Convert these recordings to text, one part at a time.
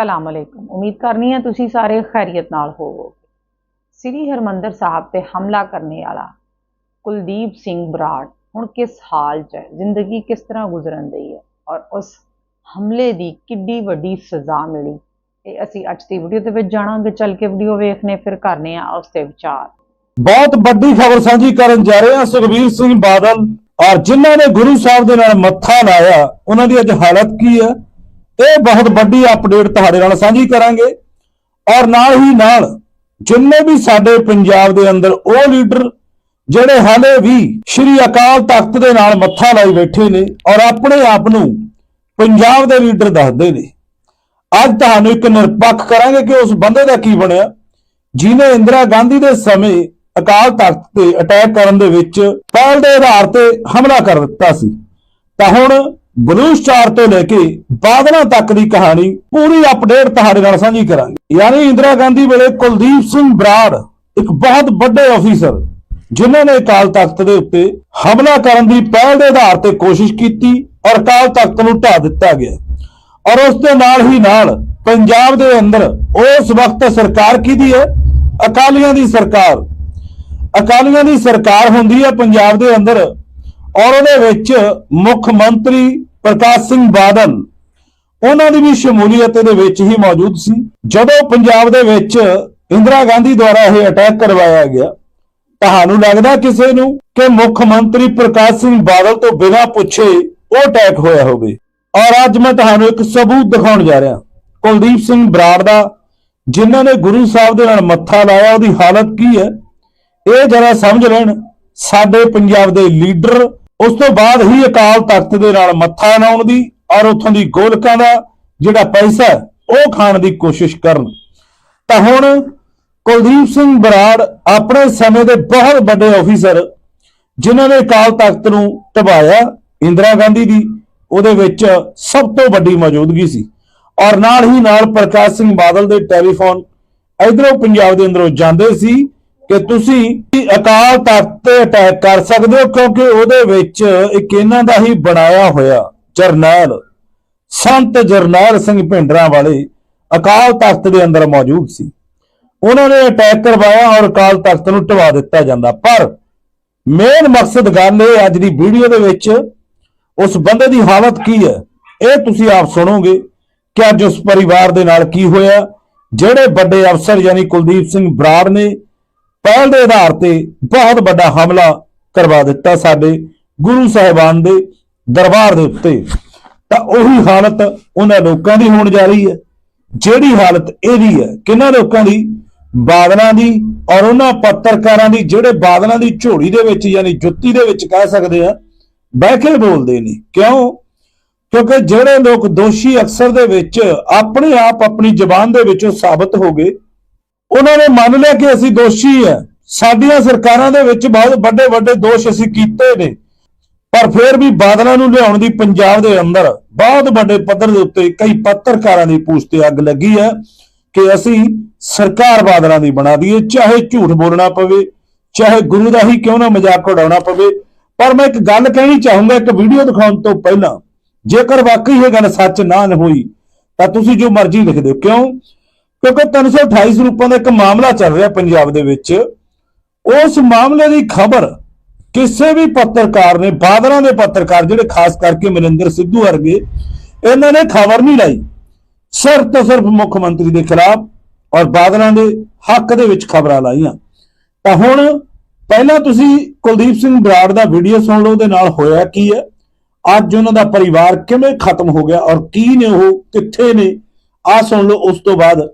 ਸਲਾਮ ਅਲੈਕੁਮ। ਉਮੀਦ ਕਰਨੀ ਹੈ ਤੁਸੀਂ ਸਾਰੇ ਖੈਰੀਅਤ ਨਾਲ ਹੋਵੋਗੇ। ਸ੍ਰੀ ਹਰਮੰਦਰ ਸਾਹਿਬ ਤੇ ਹਮਲਾ ਕਰਨੇ ਵਾਲਾ ਕੁਲਦੀਪ ਸਿੰਘ ਬਰਾੜ ਹੁਣ ਕਿਸ ਹਾਲ 'ਚ ਹੈ? ਜ਼ਿੰਦਗੀ ਕਿਸ ਤਰ੍ਹਾਂ ਗੁਜ਼ਰਨ ਦੀ ਹੈ? ਔਰ ਉਸ ਹਮਲੇ ਦੀ ਕਿੱਡੀ ਵੱਡੀ ਸਜ਼ਾ ਮਿਲੀ। ਇਹ ਅਸੀਂ ਅੱਜ ਦੀ ਵੀਡੀਓ ਦੇ ਵਿੱਚ ਜਾਣਾਂਗੇ। ਚੱਲ ਕੇ ਵੀਡੀਓ ਵੇਖਨੇ, ਫਿਰ ਕਰਨੇ ਆ ਉਸ ਤੇ ਵਿਚਾਰ। ਬਹੁਤ ਵੱਡੀ ਖਬਰ ਸਾਂਝੀ ਕਰਨ ਜਾ ਰਹੇ ਹਾਂ ਸੁਖਬੀਰ ਸਿੰਘ ਬਾਦਲ। ਔਰ ਜਿਨ੍ਹਾਂ ਨੇ ਗੁਰੂ ਸਾਹਿਬ ਦੇ ਨਾਲ ਮੱਥਾ ਲਾਇਆ, ਉਹਨਾਂ ਦੀ ਅੱਜ ਹਾਲਤ ਕੀ ਹੈ? ਇਹ ਬਹੁਤ ਵੱਡੀ ਅਪਡੇਟ ਤੁਹਾਡੇ ਨਾਲ ਸਾਂਝੀ ਕਰਾਂਗੇ। ਔਰ ਨਾਲ ਹੀ ਨਾਲ ਜਿੰਨੇ ਵੀ ਸਾਡੇ ਪੰਜਾਬ ਦੇ ਅੰਦਰ ਉਹ ਲੀਡਰ ਜਿਹੜੇ ਹਾਲੇ ਵੀ ਸ਼੍ਰੀ ਅਕਾਲ ਤਖਤ ਦੇ ਨਾਲ ਮੱਥਾ ਲਾਈ ਬੈਠੇ ਨੇ ਔਰ ਆਪਣੇ ਆਪ ਨੂੰ ਪੰਜਾਬ ਦੇ ਲੀਡਰ ਦੱਸਦੇ ਨੇ। ਅੱਜ ਤੁਹਾਨੂੰ ਇੱਕ ਨਿਰਪੱਖ ਕਰਾਂਗੇ ਕਿ ਉਸ ਬੰਦੇ ਦਾ ਕੀ ਬਣਿਆ ਜਿਨੇ ਇੰਦਰਾ ਗਾਂਧੀ ਦੇ ਸਮੇਂ ਅਕਾਲ ਤਖਤ ਤੇ ਅਟੈਕ ਕਰਨ ਦੇ ਵਿੱਚ ਪਹਿਲ ਦੇ ਆਧਾਰ ਤੇ ਹਮਲਾ ਕਰ ਦਿੱਤਾ ਸੀ। ਤਾਂ ਹੁਣ ਬਲੂ ਸਟਾਰ ਤੋਂ ਲੈ ਕੇ ਬਾਦਲਾਂ ਤੱਕ ਦੀ ਕਹਾਣੀ ਪੂਰੀ ਅਪਡੇਟ ਤੁਹਾਡੇ ਨਾਲ ਸਾਂਝੀ ਕਰਾਂਗੇ। ਯਾਨੀ ਇੰਦਰਾ ਗਾਂਧੀ ਵੇਲੇ ਕੁਲਦੀਪ ਸਿੰਘ ਬਰਾੜ, ਇੱਕ ਬਹੁਤ ਵੱਡੇ ਅਫੀਸਰ ਜਿਨ੍ਹਾਂ ਨੇ ਅਕਾਲ ਤਖਤ ਦੇ ਉੱਤੇ ਹਮਲਾ ਕਰਨ ਦੀ ਪਹਿਲ ਦੇ ਆਧਾਰ ਤੇ ਕੋਸ਼ਿਸ਼ ਕੀਤੀ ਔਰ ਅਕਾਲ ਤਖਤ ਨੂੰ ਢਾ ਦਿੱਤਾ ਗਿਆ। ਔਰ ਉਸ ਦੇ ਨਾਲ ਹੀ ਨਾਲ ਪੰਜਾਬ ਦੇ ਅੰਦਰ ਉਸ ਵਕਤ ਸਰਕਾਰ ਕਿਹਦੀ ਹੈ? ਅਕਾਲੀਆਂ ਦੀ ਸਰਕਾਰ। ਅਕਾਲੀਆਂ ਦੀ ਸਰਕਾਰ ਹੁੰਦੀ ਹੈ ਪੰਜਾਬ ਦੇ ਅੰਦਰ ਔਰ ਉਹਦੇ ਵਿੱਚ ਮੁੱਖ ਮੰਤਰੀ ਪ੍ਰਕਾਸ਼ ਸਿੰਘ ਬਾਦਲ, ਉਹਨਾਂ ਦੀ ਵੀ ਸ਼ਮੂਲੀਅਤ ਇਹਦੇ ਵਿੱਚ ਹੀ ਮੌਜੂਦ ਸੀ। ਜਦੋਂ ਪੰਜਾਬ ਦੇ ਵਿੱਚ ਇੰਦਰਾ ਗਾਂਧੀ ਦੁਆਰਾ ਇਹ ਅਟੈਕ ਕਰਵਾਇਆ ਗਿਆ, ਤੁਹਾਨੂੰ ਲੱਗਦਾ ਕਿਸੇ ਨੂੰ ਕਿ ਮੁੱਖ ਮੰਤਰੀ ਪ੍ਰਕਾਸ਼ ਸਿੰਘ ਬਾਦਲ ਤੋਂ ਬਿਨਾਂ ਪੁੱਛੇ ਉਹ ਅਟੈਕ ਹੋਇਆ ਹੋਵੇ? ਔਰ ਅੱਜ ਮੈਂ ਤੁਹਾਨੂੰ ਇੱਕ ਸਬੂਤ ਦਿਖਾਉਣ ਜਾ ਰਿਹਾ। ਕੁਲਦੀਪ ਸਿੰਘ ਬਰਾੜ ਦਾ, ਜਿਨ੍ਹਾਂ ਨੇ ਗੁਰੂ ਸਾਹਿਬ ਦੇ ਨਾਲ ਮੱਥਾ ਲਾਇਆ, ਉਹਦੀ ਹਾਲਤ ਕੀ ਹੈ? ਇਹ ਜਰਾ ਸਮਝ ਲੈਣ, ਸਾਡੇ ਪੰਜਾਬ ਦੇ ਲੀਡਰ ਉਸ ਤੋਂ ਬਾਅਦ ਹੀ ਅਕਾਲ ਤਖਤ ਦੇ ਨਾਲ ਮੱਥਾ ਲਾਉਣ ਦੀ ਔਰ ਉੱਥੋਂ ਦੀ ਗੋਲਕਾਂ ਦਾ ਜਿਹੜਾ ਪੈਸਾ ਉਹ ਖਾਣ ਦੀ ਕੋਸ਼ਿਸ਼ ਕਰਨ। ਤਾਂ ਹੁਣ ਕੁਲਦੀਪ ਸਿੰਘ ਬਰਾੜ ਆਪਣੇ ਸਮੇਂ ਦੇ ਬਹੁਤ ਵੱਡੇ ਅਫੀਸਰ ਜਿਨ੍ਹਾਂ ਨੇ ਅਕਾਲ ਤਖਤ ਨੂੰ ਟਬਾਇਆ ਇੰਦਰਾ ਗਾਂਧੀ ਦੀ, ਉਹਦੇ ਵਿੱਚ ਸਭ ਤੋਂ ਵੱਡੀ ਮੌਜੂਦਗੀ ਸੀ। ਔਰ ਨਾਲ ਹੀ ਨਾਲ ਪ੍ਰਕਾਸ਼ ਸਿੰਘ ਬਾਦਲ ਦੇ ਟੈਲੀਫੋਨ ਇਧਰੋਂ ਪੰਜਾਬ ਦੇ ਅੰਦਰੋਂ ਜਾਂਦੇ ਸੀ। ਕਿ ਤੁਸੀਂ ਅਕਾਲ ਤਖਤ ਤੇ ਅਟੈਕ ਕਰ ਸਕਦੇ ਹੋ, ਕਿਉਂਕਿ ਉਹਦੇ ਵਿੱਚ ਇੱਕ ਇਹਨਾਂ ਦਾ ਹੀ ਬਣਾਇਆ ਹੋਇਆ ਜਰਨੈਲ, ਸੰਤ ਜਰਨੈਲ ਸਿੰਘ ਭਿੰਡਰਾਂ ਵਾਲੇ ਅਕਾਲ ਤਖਤ ਦੇ ਅੰਦਰ ਮੌਜੂਦ ਸੀ। ਉਹਨਾਂ ਨੇ ਅਟੈਕ ਕਰਵਾਇਆ ਔਰ ਅਕਾਲ ਤਖਤ ਨੂੰ ਢਵਾ ਦਿੱਤਾ ਜਾਂਦਾ। ਪਰ ਮੇਨ ਮਕਸਦ ਗੱਲ ਇਹ ਅੱਜ ਦੀ ਵੀਡੀਓ ਦੇ ਵਿੱਚ ਉਸ ਬੰਦੇ ਦੀ ਹਾਲਤ ਕੀ ਹੈ, ਇਹ ਤੁਸੀਂ ਆਪ ਸੁਣੋਗੇ ਕਿ ਅੱਜ ਉਸ ਪਰਿਵਾਰ ਦੇ ਨਾਲ ਕੀ ਹੋਇਆ, ਜਿਹੜੇ ਵੱਡੇ ਅਫਸਰ ਯਾਨੀ ਕੁਲਦੀਪ ਸਿੰਘ ਬਰਾੜ ਨੇ ਪਹਿਲ ਦੇ ਆਧਾਰ ਤੇ ਬਹੁਤ ਵੱਡਾ ਹਮਲਾ ਕਰਵਾ ਦਿੱਤਾ ਸਾਡੇ ਗੁਰੂ ਸਾਹਿਬਾਨ ਦੇ ਦਰਬਾਰ ਦੇ ਉੱਤੇ। ਤਾਂ ਉਹੀ ਹਾਲਤ ਉਹਨਾਂ ਲੋਕਾਂ ਦੀ ਹੋਣ ਜਾ ਰਹੀ ਹੈ। ਜਿਹੜੀ ਹਾਲਤ ਇਹਦੀ ਹੈ ਕਿਹਨਾਂ ਲੋਕਾਂ ਦੀ? ਬਾਦਲਾਂ ਦੀ ਔਰ ਉਹਨਾਂ ਪੱਤਰਕਾਰਾਂ ਦੀ, ਜਿਹੜੇ ਬਾਦਲਾਂ ਦੀ ਝੋਲੀ ਦੇ ਵਿੱਚ ਯਾਨੀ ਜੁੱਤੀ ਦੇ ਵਿੱਚ ਕਹਿ ਸਕਦੇ ਆ, ਬਹਿ ਕੇ ਬੋਲਦੇ ਨੇ। ਕਿਉਂ? ਕਿਉਂਕਿ ਜਿਹੜੇ ਲੋਕ ਦੋਸ਼ੀ ਅਕਸਰ ਦੇ ਵਿੱਚ ਆਪਣੇ ਆਪ ਆਪਣੀ ਜ਼ਬਾਨ ਦੇ ਵਿੱਚੋਂ ਸਾਬਤ ਹੋ ਗਏ। ਉਹਨਾਂ ਨੇ ਮੰਨ ਲਿਆ ਕਿ ਅਸੀਂ ਦੋਸ਼ੀ ਆ ਸਾਡੀਆਂ ਸਰਕਾਰਾਂ ਦੇ ਵਿੱਚ ਬਹੁਤ ਵੱਡੇ ਵੱਡੇ ਦੋਸ਼ ਅਸੀਂ ਕੀਤੇ ਨੇ। ਪਰ ਫਿਰ ਵੀ ਬਾਦਲਾਂ ਨੂੰ ਲਿਆਉਣ ਦੀ ਪੰਜਾਬ ਦੇ ਅੰਦਰ ਬਹੁਤ ਵੱਡੇ ਪੱਧਰ ਦੇ ਉੱਤੇ ਕਈ ਪੱਤਰਕਾਰਾਂ ਦੀ ਪੂਛ ਤੇ ਅੱਗ ਲੱਗੀ ਹੈ ਕਿ ਅਸੀਂ ਸਰਕਾਰ ਬਾਦਲਾਂ ਦੀ ਬਣਾ ਦਈਏ, ਚਾਹੇ ਝੂਠ ਬੋਲਣਾ ਪਵੇ, ਚਾਹੇ ਗੁਰੂ ਦਾ ਹੀ ਕਿਉਂ ਨਾ ਮਜ਼ਾਕ ਉਡਾਉਣਾ ਪਵੇ। ਪਰ ਮੈਂ ਇੱਕ ਗੱਲ ਕਹਿਣੀ ਚਾਹੂੰਗਾ, ਇੱਕ ਵੀਡੀਓ ਦਿਖਾਉਣ ਤੋਂ ਪਹਿਲਾਂ, ਜੇਕਰ ਵਾਕਈ ਇਹ ਗੱਲ ਸੱਚ ਨਾ ਹੋਈ, ਤਾਂ ਤੁਸੀਂ ਜੋ ਮਰਜ਼ੀ ਲਿਖ ਦਿਓ। ਕਿਉਂ? ਕਿਉਂਕਿ 328 ਸਰੂਪਾਂ ਦਾ ਇੱਕ ਮਾਮਲਾ ਚੱਲ ਰਿਹਾ ਪੰਜਾਬ ਦੇ ਵਿੱਚ। ਉਸ ਮਾਮਲੇ ਦੀ ਖਬਰ ਕਿਸੇ ਵੀ ਪੱਤਰਕਾਰ ਨੇ, ਬਾਦਲਾਂ ਦੇ ਪੱਤਰਕਾਰ ਜਿਹੜੇ ਖਾਸ ਕਰਕੇ ਮਨਿੰਦਰ ਸਿੱਧੂ ਵਰਗੇ, ਇਹਨਾਂ ਨੇ ਖਬਰ ਨਹੀਂ ਲਾਈ। ਸਿਰਫ ਤੇ ਸਿਰਫ ਮੁੱਖ ਮੰਤਰੀ ਦੇ ਖਿਲਾਫ ਔਰ ਬਾਦਲਾਂ ਦੇ ਹੱਕ ਦੇ ਵਿੱਚ ਖਬਰਾਂ ਲਾਈਆਂ। ਤਾਂ ਹੁਣ ਪਹਿਲਾਂ ਤੁਸੀਂ ਕੁਲਦੀਪ ਸਿੰਘ ਬਰਾੜ ਦਾ ਵੀਡੀਓ ਸੁਣ ਲਓ, ਉਹਦੇ ਨਾਲ ਹੋਇਆ ਕੀ ਹੈ? ਅੱਜ ਉਹਨਾਂ ਦਾ ਪਰਿਵਾਰ ਕਿਵੇਂ ਖਤਮ ਹੋ ਗਿਆ ਔਰ ਕੀ ਨੇ ਉਹ, ਕਿੱਥੇ ਨੇ? ਆ ਸੁਣ ਲਓ, ਉਸ ਤੋਂ ਬਾਅਦ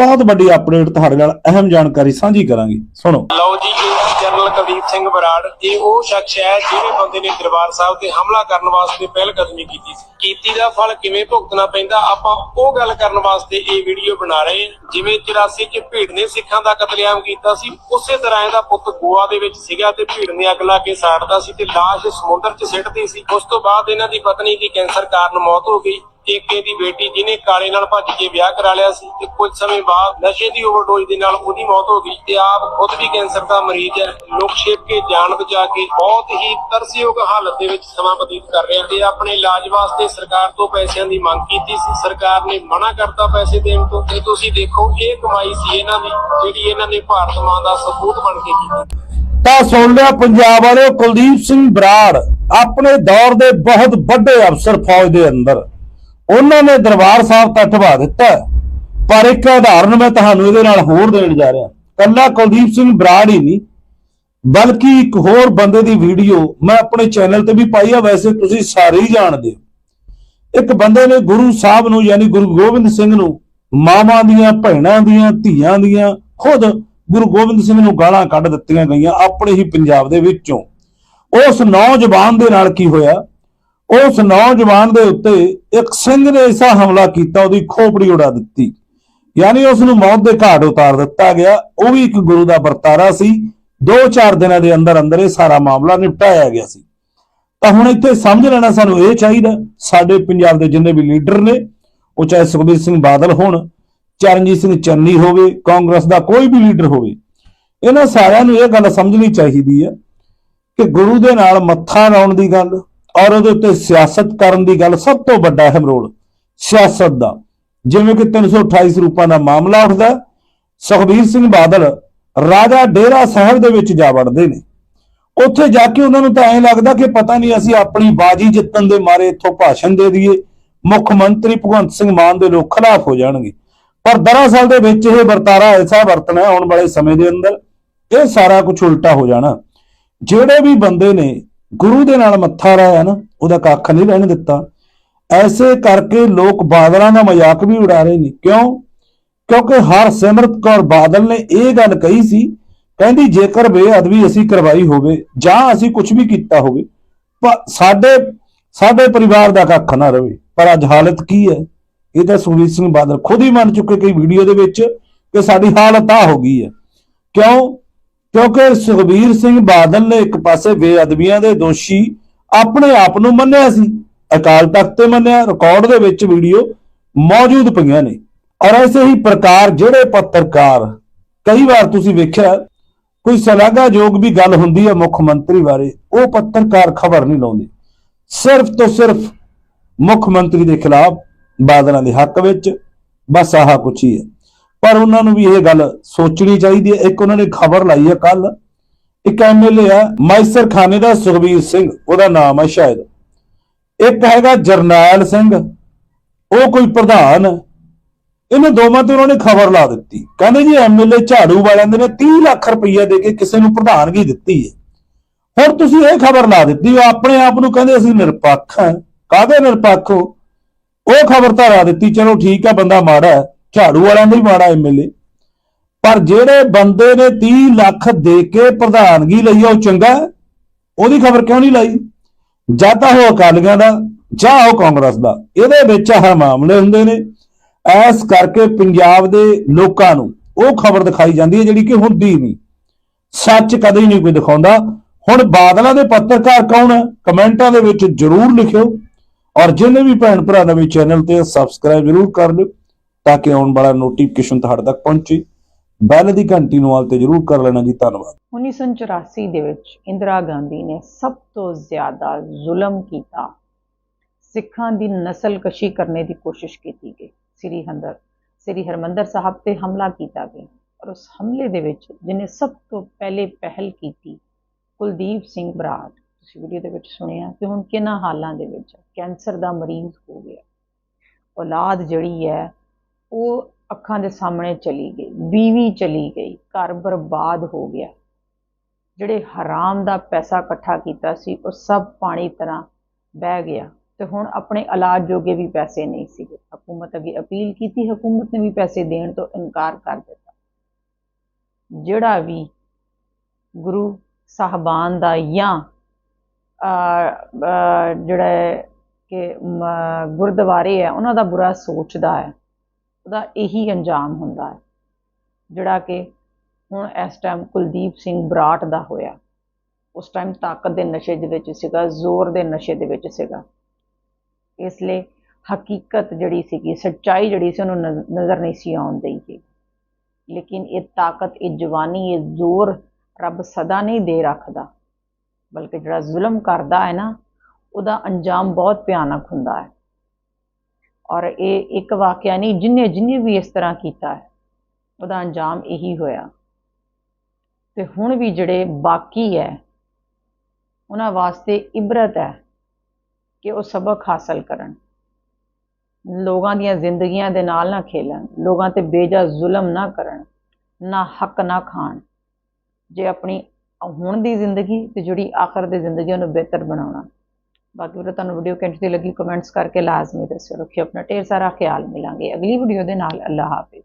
ਬਹੁਤ ਵੱਡੀ ਅਪਡੇਟ ਤੁਹਾਡੇ ਨਾਲ ਅਹਿਮ ਜਾਣਕਾਰੀ ਸਾਂਝੀ ਕਰਾਂਗੇ। ਸੁਣੋ। ਲਓ ਜੀ ਜਨਰਲ ਕੁਲਦੀਪ ਸਿੰਘ ਬਰਾੜ ਇਹ ਉਹ ਸ਼ਖਸ ਹੈ ਜਿਹੜੇ ਬੰਦੇ ਨੇ ਦਰਬਾਰ ਸਾਹਿਬ ਤੇ ਹਮਲਾ ਕਰਨ ਵਾਸਤੇ ਪਹਿਲ ਕਦਮੀ ਕੀਤੀ ਸੀ। ਕੀਤੀ ਦਾ ਫਲ ਕਿਵੇਂ ਭੁਗਤਣਾ ਪੈਂਦਾ, ਆਪਾਂ ਉਹ ਗੱਲ ਕਰਨ ਵਾਸਤੇ ਇਹ ਵੀਡੀਓ ਬਣਾ ਰਹੇ ਹਾਂ। ਜਿਵੇਂ 84 ਚ ਭੀੜ ਨੇ ਸਿੱਖਾਂ ਦਾ ਕਤਲੇਆਮ ਕੀਤਾ ਸੀ, ਉਸੇ ਤਰ੍ਹਾਂ ਇਹਦਾ ਪੁੱਤ ਗੋਆ ਦੇ ਵਿੱਚ ਸੀਗਾ ਤੇ ਭੀੜ ਨੇ ਅੱਗ ਲਾ ਕੇ ਸਾੜਦਾ ਸੀ ਤੇ ਲਾਸ਼ ਸਮੁੰਦਰ 'ਚ ਸਿੱਟਦੀ ਸੀ। ਉਸ ਤੋਂ ਬਾਅਦ ਇਹਨਾਂ ਦੀ ਪਤਨੀ ਦੀ ਕੈਂਸਰ ਕਾਰਨ ਮੌਤ ਹੋ ਗਈ। ਏਕੇ ਦੀ ਬੇਟੀ ਜਿਹਨੇ ਕਾਲੇ ਨਾਲ ਭੱਜ ਕੇ ਵਿਆਹ ਕਰਾ ਲਿਆ ਸੀ ਤੇ ਕੁਝ ਸਮੇਂ ਬਾਅਦ ਨਸ਼ੇ ਦੀ ਓਵਰਡੋਜ਼ ਦੇ ਨਾਲ ਉਹਦੀ ਮੌਤ ਹੋ ਗਈ ਤੇ ਆਪ ਖੁਦ ਵੀ ਕੈਂਸਰ ਦਾ ਮਰੀਜ਼ ਹੈ। ਲੋਕ ਛੇਪ ਕੇ ਜਾਨ ਬਚਾ ਕੇ ਬਹੁਤ ਹੀ ਤਰਸਯੋਗ ਹਾਲਤ ਦੇ ਵਿੱਚ ਸਮਾਂ ਬਤੀਤ ਕਰ ਰਿਹਾ ਤੇ ਆਪਣੇ ਇਲਾਜ ਵਾਸਤੇ ਸਰਕਾਰ ਤੋਂ ਪੈਸਿਆਂ ਦੀ ਮੰਗ ਕੀਤੀ ਸੀ। ਸਰਕਾਰ ਨੇ ਮਨਾ ਕਰਤਾ ਪੈਸੇ ਦੇਣ ਤੋਂ ਤੇ ਤੁਸੀਂ ਦੇਖੋ, ਇਹ ਕਮਾਈ ਸੀ ਇਹਨਾਂ ਦੀ, ਜਿਹੜੀ ਇਹਨਾਂ ਨੇ ਭਾਰਤ ਮਾਂ ਦਾ ਸਪੂਤ ਬਣ ਕੇ ਕੀਤੀ। ਤਾਂ ਸੁਣ ਲਿਆ ਪੰਜਾਬ ਵਾਲੇ ਕੁਲਦੀਪ ਸਿੰਘ ਬਰਾੜ ਆਪਣੇ ਦੌਰ ਦੇ ਬਹੁਤ ਵੱਡੇ ਅਫਸਰ ਫੌਜ ਦੇ ਅੰਦਰ। ਉਹਨਾਂ ਨੇ ਦਰਬਾਰ ਸਾਹਿਬ ਤੱਕ ਢਵਾ ਦਿੱਤਾ। ਪਰ ਇੱਕ ਉਦਾਹਰਨ ਮੈਂ ਤੁਹਾਨੂੰ ਇਹਦੇ ਨਾਲ ਹੋਰ ਦੇਣ ਜਾ ਰਿਹਾ। ਕੱਲਾ ਕੁਲਦੀਪ ਸਿੰਘ ਬਰਾੜ ਹੀ ਨਹੀਂ, ਬਲਕਿ ਇੱਕ ਹੋਰ ਬੰਦੇ ਦੀ ਵੀਡੀਓ ਮੈਂ ਆਪਣੇ ਚੈਨਲ ਤੇ ਵੀ ਪਾਈ ਆ, ਵੈਸੇ ਤੁਸੀਂ ਸਾਰੇ ਹੀ ਜਾਣਦੇ ਹੋ। ਇੱਕ ਬੰਦੇ ਨੇ ਗੁਰੂ ਸਾਹਿਬ ਨੂੰ, ਯਾਨੀ ਗੁਰੂ ਗੋਬਿੰਦ ਸਿੰਘ ਨੂੰ, ਮਾਵਾਂ ਦੀਆਂ, ਭੈਣਾਂ ਦੀਆਂ, ਧੀਆਂ ਦੀਆਂ, ਖੁਦ ਗੁਰੂ ਗੋਬਿੰਦ ਸਿੰਘ ਨੂੰ ਗਾਲਾਂ ਕੱਢ ਦਿੱਤੀਆਂ ਗਈਆਂ ਆਪਣੇ ਹੀ ਪੰਜਾਬ ਦੇ ਵਿੱਚੋਂ। ਉਸ ਨੌਜਵਾਨ ਦੇ ਨਾਲ ਕੀ ਹੋਇਆ? ਉਸ ਨੌਜਵਾਨ ਦੇ ਉੱਤੇ ਇੱਕ ਸਿੰਘ ਨੇ ਐਸਾ ਹਮਲਾ ਕੀਤਾ, ਉਹਦੀ ਖੋਪੜੀ ਉਡਾ ਦਿੱਤੀ। ਯਾਨੀ ਉਸ ਨੂੰ ਮੌਤ ਦੇ ਘਾਟ ਉਤਾਰ ਦਿੱਤਾ ਗਿਆ। ਉਹ ਵੀ ਇੱਕ ਗੁਰੂ ਦਾ ਵਰਤਾਰਾ ਸੀ। 2-4 ਦਿਨਾਂ ਦੇ ਅੰਦਰ ਅੰਦਰ ਇਹ ਸਾਰਾ ਮਾਮਲਾ ਨਿਪਟਾਇਆ ਗਿਆ ਸੀ। ਤਾਂ ਹੁਣ ਇੱਥੇ ਸਮਝ ਲੈਣਾ ਸਾਨੂੰ ਇਹ ਚਾਹੀਦਾ, ਸਾਡੇ ਪੰਜਾਬ ਦੇ ਜਿੰਨੇ ਵੀ ਲੀਡਰ ਨੇ, ਉਹ ਚਾਹੇ ਸੁਖਬੀਰ ਸਿੰਘ ਬਾਦਲ ਹੋਣ, ਚਰਨਜੀਤ ਸਿੰਘ ਚੰਨੀ ਹੋਵੇ, ਕਾਂਗਰਸ ਦਾ ਕੋਈ ਵੀ ਲੀਡਰ ਹੋਵੇ, ਇਹਨਾਂ ਸਾਰਿਆਂ ਨੂੰ ਇਹ ਗੱਲ ਸਮਝਣੀ ਚਾਹੀਦੀ ਹੈ ਕਿ ਗੁਰੂ ਦੇ ਨਾਲ ਮੱਥਾ ਲਾਉਣ ਦੀ ਗੱਲ ਔਰ ਉਹਦੇ ਉੱਤੇ ਸਿਆਸਤ ਕਰਨ ਦੀ ਗੱਲ ਸਭ ਤੋਂ ਵੱਡਾ ਅਹਿਮ ਰੋਲ ਸਿਆਸਤ ਦਾ। ਜਿਵੇਂ ਕਿ 328 ਰੂਪਾਂ ਦਾ ਮਾਮਲਾ ਉੱਠਦਾ ਸੁਖਬੀਰ ਸਿੰਘ ਬਾਦਲ ਰਾਜਾ ਡੇਰਾ ਸਾਹਿਬ ਦੇ ਵਿੱਚ ਜਾ ਵੜਦੇ ਨੇ। ਉੱਥੇ ਜਾ ਕੇ ਉਹਨਾਂ ਨੂੰ ਤਾਂ ਐਂ ਲੱਗਦਾ ਕਿ ਪਤਾ ਨਹੀਂ ਅਸੀਂ ਆਪਣੀ ਬਾਜੀ ਜਿੱਤਣ ਦੇ ਮਾਰੇ ਇੱਥੋਂ ਭਾਸ਼ਣ ਦੇ ਦਈਏ, ਮੁੱਖ ਮੰਤਰੀ ਭਗਵੰਤ ਸਿੰਘ ਮਾਨ ਦੇ ਲੋਕ ਖਿਲਾਫ ਹੋ ਜਾਣਗੇ। ਪਰ ਦਰਅਸਲ ਦੇ ਵਿੱਚ ਇਹ ਵਰਤਾਰਾ ਐਸਾ ਵਰਤਣਾ ਆਉਣ ਵਾਲੇ ਸਮੇਂ ਦੇ ਅੰਦਰ ਇਹ ਸਾਰਾ ਕੁਝ ਉਲਟਾ ਹੋ ਜਾਣਾ। ਜਿਹੜੇ ਵੀ ਬੰਦੇ ਨੇ ਗੁਰੂ ਦੇ ਨਾਲ ਮੱਥਾ ਲਾਇਆ ਨਾ ਉਹਦਾ ਕੱਖ ਨਹੀਂ ਰਹਿਣ ਦਿੱਤਾ। ਐਸੇ ਕਰਕੇ ਲੋਕ ਬਾਦਲਾਂ ਦਾ ਮਜ਼ਾਕ ਵੀ ਉਡਾ ਰਹੇ ਨੇ। ਕਿਉਂ? ਕਿਉਂਕਿ ਹਰਸਿਮਰਤ ਕੌਰ ਬਾਦਲ ਨੇ ਇਹ ਗੱਲ ਕਹੀ ਸੀ, ਕਹਿੰਦੀ ਜੇਕਰ ਬੇਅਦਬੀ ਅਸੀਂ ਕਰਵਾਈ ਹੋਵੇ, ਜਾਂ ਅਸੀਂ ਕੁਝ ਵੀ ਕੀਤਾ ਹੋਵੇ, ਪਰ ਸਾਡੇ ਸਾਡੇ ਪਰਿਵਾਰ ਦਾ ਕੱਖ ਨਾ ਰਵੇ। ਪਰ ਅੱਜ ਹਾਲਤ ਕੀ ਹੈ? ਇਹ ਤਾਂ ਸੁਖਬੀਰ ਸਿੰਘ ਬਾਦਲ ਖੁਦ ਹੀ ਮੰਨ ਚੁੱਕੇ ਕਈ ਵੀਡੀਓ ਦੇ ਵਿੱਚ ਕਿ ਸਾਡੀ ਹਾਲਤ ਆ ਹੋ ਗਈ ਹੈ। ਕਿਉਂ? ਕਿਉਂਕਿ ਸੁਖਬੀਰ ਸਿੰਘ ਬਾਦਲ ਨੇ ਇੱਕ ਪਾਸੇ ਬੇਅਦਬੀਆਂ ਦੇ ਦੋਸ਼ੀ ਆਪਣੇ ਆਪ ਨੂੰ ਮੰਨਿਆ ਸੀ, ਅਕਾਲ ਤਖਤ ਤੇ ਮੰਨਿਆ ਰਿਕਾਰਡ ਦੇ ਵਿੱਚ ਵੀਡੀਓ ਮੌਜੂਦ ਪਈਆਂ ਨੇ। ਔਰ ਐਸੇ ਹੀ ਪ੍ਰਕਾਰ ਜਿਹੜੇ ਪੱਤਰਕਾਰ, ਕਈ ਵਾਰ ਤੁਸੀਂ ਵੇਖਿਆ, ਕੋਈ ਸਲਾਘਾਯੋਗ ਵੀ ਗੱਲ ਹੁੰਦੀ ਹੈ ਮੁੱਖ ਮੰਤਰੀ ਬਾਰੇ, ਉਹ ਪੱਤਰਕਾਰ ਖਬਰ ਨਹੀਂ ਲਾਉਂਦੇ। ਸਿਰਫ ਤੋਂ ਸਿਰਫ ਮੁੱਖ ਮੰਤਰੀ ਦੇ ਖਿਲਾਫ ਬਾਦਲਾਂ ਦੇ ਹੱਕ ਵਿੱਚ ਬਸ ਆਹ ਕੁਛ ਹੀ ਹੈ। ਪਰ ਉਹਨਾਂ ਨੂੰ ਵੀ ਇਹ ਗੱਲ ਸੋਚਣੀ ਚਾਹੀਦੀ ਹੈ। ਇੱਕ ਉਹਨਾਂ ਨੇ ਖਬਰ ਲਾਈ ਹੈ ਕੱਲ ਇੱਕ ਐਮਐਲਏ ਆ ਮਾਈਸਰ ਖਾਨੇ ਦਾ ਸੁਖਬੀਰ ਸਿੰਘ, ਉਹਦਾ ਨਾਮ ਹੈ ਸ਼ਾਇਦ। ਇੱਕ ਹੈਗਾ ਜਰਨੈਲ ਸਿੰਘ, ਉਹ ਕੋਈ ਪ੍ਰਧਾਨ। ਹੈ। ਇਹਨਾਂ ਦੋਵਾਂ ਤੇ ਉਹਨਾਂ ਨੇ ਖਬਰ ਲਾ ਦਿੱਤੀ। ਕਹਿੰਦੇ ਜੀ ਐਮਐਲਏ ਝਾੜੂ ਵਾਲਿਆਂ ਦੇ ਨੇ 30 ਲੱਖ ਰੁਪਈਆ ਦੇ ਕੇ ਕਿਸੇ ਨੂੰ ਪ੍ਰਧਾਨਗੀ ਦਿੱਤੀ ਹੈ। ਹੁਣ ਤੁਸੀਂ ਇਹ ਖਬਰ ਲਾ ਦਿੱਤੀ, ਉਹ ਆਪਣੇ ਆਪ ਨੂੰ ਕਹਿੰਦੇ ਅਸੀਂ ਨਿਰਪੱਖ ਹਾਂ। ਕਾਹਦੇ ਨਿਰਪੱਖ ਹੋ? ਉਹ ਖਬਰ ਤਾਂ ਲਾ ਦਿੱਤੀ, ਚਲੋ ਠੀਕ ਹੈ, ਬੰਦਾ ਮਾੜਾ ਹੈ। ਝਾੜੂ ਵਾਲਿਆਂ ਦਾ ਹੀ ਮਾੜਾ ਐਮਐਲਏ ਪਰ ਜਿਹੜੇ ਬੰਦੇ ਨੇ 30 ਲੱਖ ਦੇ ਕੇ ਪ੍ਰਧਾਨਗੀ ਲਈ ਆ, ਉਹ ਚੰਗਾ ਹੈ? ਉਹਦੀ ਖਬਰ ਕਿਉਂ ਨਹੀਂ ਲਾਈ? ਜਾਂ ਤਾਂ ਉਹ ਅਕਾਲੀਆਂ ਦਾ ਜਾਂ ਉਹ ਕਾਂਗਰਸ ਦਾ। ਇਹਦੇ ਵਿੱਚ ਆਹ ਮਾਮਲੇ ਹੁੰਦੇ ਨੇ। ਐਸ ਕਰਕੇ ਪੰਜਾਬ ਦੇ ਲੋਕਾਂ ਨੂੰ ਉਹ ਖਬਰ ਦਿਖਾਈ ਜਾਂਦੀ ਹੈ ਜਿਹੜੀ ਕਿ ਹੁੰਦੀ ਨਹੀਂ। ਸੱਚ ਕਦੇ ਨਹੀਂ ਕੋਈ ਦਿਖਾਉਂਦਾ। ਹੁਣ ਬਾਦਲਾਂ ਦੇ ਪੱਤਰਕਾਰ ਕੌਣ ਹੈ? ਕਮੈਂਟਾਂ ਦੇ ਵਿੱਚ ਜਰੂਰ ਲਿਖਿਓ। ਔਰ ਜਿੰਨੇ ਵੀ ਭੈਣ ਭਰਾ ਨਵੇਂ ਚੈਨਲ ਤੇ ਸਬਸਕ੍ਰਾਈਬ ਜਰੂਰ ਕਰ ਲਿਓ। ਤਾਂ ਕਿ ਆਉਣ ਵਾਲਾ ਨੋਟੀਫਿਕੇਸ਼ਨ ਤੁਹਾਡੇ ਤੱਕ ਪਹੁੰਚੇ। ਬੈਲ ਦੀ ਘੰਟੀ ਨੂੰ ਆਲ ਤੇ ਜਰੂਰ ਕਰ ਲੈਣਾ ਜੀ, ਧੰਨਵਾਦ। 1984 ਦੇ ਵਿੱਚ ਇੰਦਰਾ ਗਾਂਧੀ ਨੇ ਸਭ ਤੋਂ ਜ਼ਿਆਦਾ ਜ਼ੁਲਮ ਕੀਤਾ। ਸਿੱਖਾਂ ਦੀ ਨਸਲਕਸ਼ੀ ਕਰਨੇ ਦੀ ਕੋਸ਼ਿਸ਼ ਕੀਤੀ ਗਈ। ਸ੍ਰੀ ਹੰਦਰ, ਸ੍ਰੀ ਹਰਮੰਦਰ ਸਾਹਿਬ ਤੇ ਹਮਲਾ ਕੀਤਾ ਗਿਆ। ਔਰ ਉਸ ਹਮਲੇ ਦੇ ਵਿੱਚ ਜਿਹਨੇ ਸਭ ਤੋਂ ਪਹਿਲੇ ਪਹਿਲ ਕੀਤੀ, ਕੁਲਦੀਪ ਸਿੰਘ ਬਰਾੜ। ਤੁਸੀਂ ਵੀਡੀਓ ਦੇ ਵਿੱਚ ਸੁਣਿਆ ਕਿ ਹੁਣ ਕਿਹਨਾਂ ਹਾਲਾਂ ਦੇ ਵਿੱਚ ਕੈਂਸਰ ਦਾ ਮਰੀਜ਼ ਹੋ ਗਿਆ। ਔਲਾਦ ਜਿਹੜੀ ਹੈ ਉਹ ਅੱਖਾਂ ਦੇ ਸਾਹਮਣੇ ਚਲੀ ਗਈ, ਬੀਵੀ ਚਲੀ ਗਈ, ਘਰ ਬਰਬਾਦ ਹੋ ਗਿਆ। ਜਿਹੜੇ ਹਰਾਮ ਦਾ ਪੈਸਾ ਇਕੱਠਾ ਕੀਤਾ ਸੀ, ਉਹ ਸਭ ਪਾਣੀ ਤਰ੍ਹਾਂ ਬਹਿ ਗਿਆ ਤੇ ਹੁਣ ਆਪਣੇ ਇਲਾਜ ਜੋਗੇ ਵੀ ਪੈਸੇ ਨਹੀਂ ਸੀਗੇ। ਹਕੂਮਤ ਅੱਗੇ ਅਪੀਲ ਕੀਤੀ, ਹਕੂਮਤ ਨੇ ਵੀ ਪੈਸੇ ਦੇਣ ਤੋਂ ਇਨਕਾਰ ਕਰ ਦਿੱਤਾ। ਜਿਹੜਾ ਵੀ ਗੁਰੂ ਸਾਹਿਬਾਨ ਦਾ ਜਾਂ ਜਿਹੜਾ ਕਿ ਗੁਰਦੁਆਰੇ ਹੈ, ਉਹਨਾਂ ਦਾ ਬੁਰਾ ਸੋਚਦਾ ਹੈ। ਉਹਦਾ ਇਹੀ ਅੰਜਾਮ ਹੁੰਦਾ ਹੈ, ਜਿਹੜਾ ਕਿ ਹੁਣ ਇਸ ਟਾਈਮ ਕੁਲਦੀਪ ਸਿੰਘ ਬਰਾਟ ਦਾ ਹੋਇਆ। ਉਸ ਟਾਈਮ ਤਾਕਤ ਦੇ ਨਸ਼ੇ ਦੇ ਵਿੱਚ ਸੀਗਾ, ਜ਼ੋਰ ਦੇ ਨਸ਼ੇ ਦੇ ਵਿੱਚ ਸੀਗਾ। ਇਸ ਲਈ ਹਕੀਕਤ ਜਿਹੜੀ ਸੀਗੀ, ਸੱਚਾਈ ਜਿਹੜੀ ਸੀ, ਉਹਨੂੰ ਨਜ਼- ਨਜ਼ਰ ਨਹੀਂ ਸੀ ਆਉਣ ਦਈ ਲੇਕਿਨ ਇਹ ਤਾਕਤ, ਇਹ ਜਵਾਨੀ, ਇਹ ਜ਼ੋਰ ਰੱਬ ਸਦਾ ਨਹੀਂ ਦੇ ਰੱਖਦਾ, ਬਲਕਿ ਜਿਹੜਾ ਜ਼ੁਲਮ ਕਰਦਾ ਹੈ ਨਾ, ਉਹਦਾ ਅੰਜਾਮ ਬਹੁਤ ਭਿਆਨਕ ਹੁੰਦਾ ਹੈ। ਔਰ ਇਹ ਇੱਕ ਵਾਕਿਆ ਨਹੀਂ, ਜਿੰਨੇ ਜਿੰਨੇ ਵੀ ਇਸ ਤਰ੍ਹਾਂ ਕੀਤਾ ਹੈ, ਉਹਦਾ ਅੰਜਾਮ ਇਹੀ ਹੋਇਆ। ਤੇ ਹੁਣ ਵੀ ਜਿਹੜੇ ਬਾਕੀ ਹੈ, ਉਹਨਾਂ ਵਾਸਤੇ ਇਬਰਤ ਹੈ ਕਿ ਉਹ ਸਬਕ ਹਾਸਲ ਕਰਨ। ਲੋਕਾਂ ਦੀਆਂ ਜ਼ਿੰਦਗੀਆਂ ਦੇ ਨਾਲ ਨਾ ਖੇਲਣ, ਲੋਕਾਂ ਤੇ ਬੇਜਾ ਜ਼ੁਲਮ ਨਾ ਕਰਨ, ਨਾ ਹੱਕ ਨਾ ਖਾਣ। ਜੇ ਆਪਣੀ ਹੁਣ ਦੀ ਜ਼ਿੰਦਗੀ ਤੇ ਜਿਹੜੀ ਆਖਰ ਦੀ ਜ਼ਿੰਦਗੀ ਉਹਨੂੰ ਬਿਹਤਰ ਬਣਾਉਣਾ। ਬਾਕੀ ਵੀਰੋ ਤੁਹਾਨੂੰ ਵੀਡੀਓ ਕਿੰਝ ਦੀ ਲੱਗੀ ਕਮੈਂਟਸ ਕਰਕੇ ਲਾਜ਼ਮੀ ਦੱਸਿਓ। ਰੱਖਿਓ ਆਪਣਾ ਢੇਰ ਸਾਰਾ ਖਿਆਲ, ਮਿਲਾਂਗੇ ਅਗਲੀ ਵੀਡੀਓ ਦੇ ਨਾਲ। ਅੱਲਾਹ ਹਾਫਿਜ਼।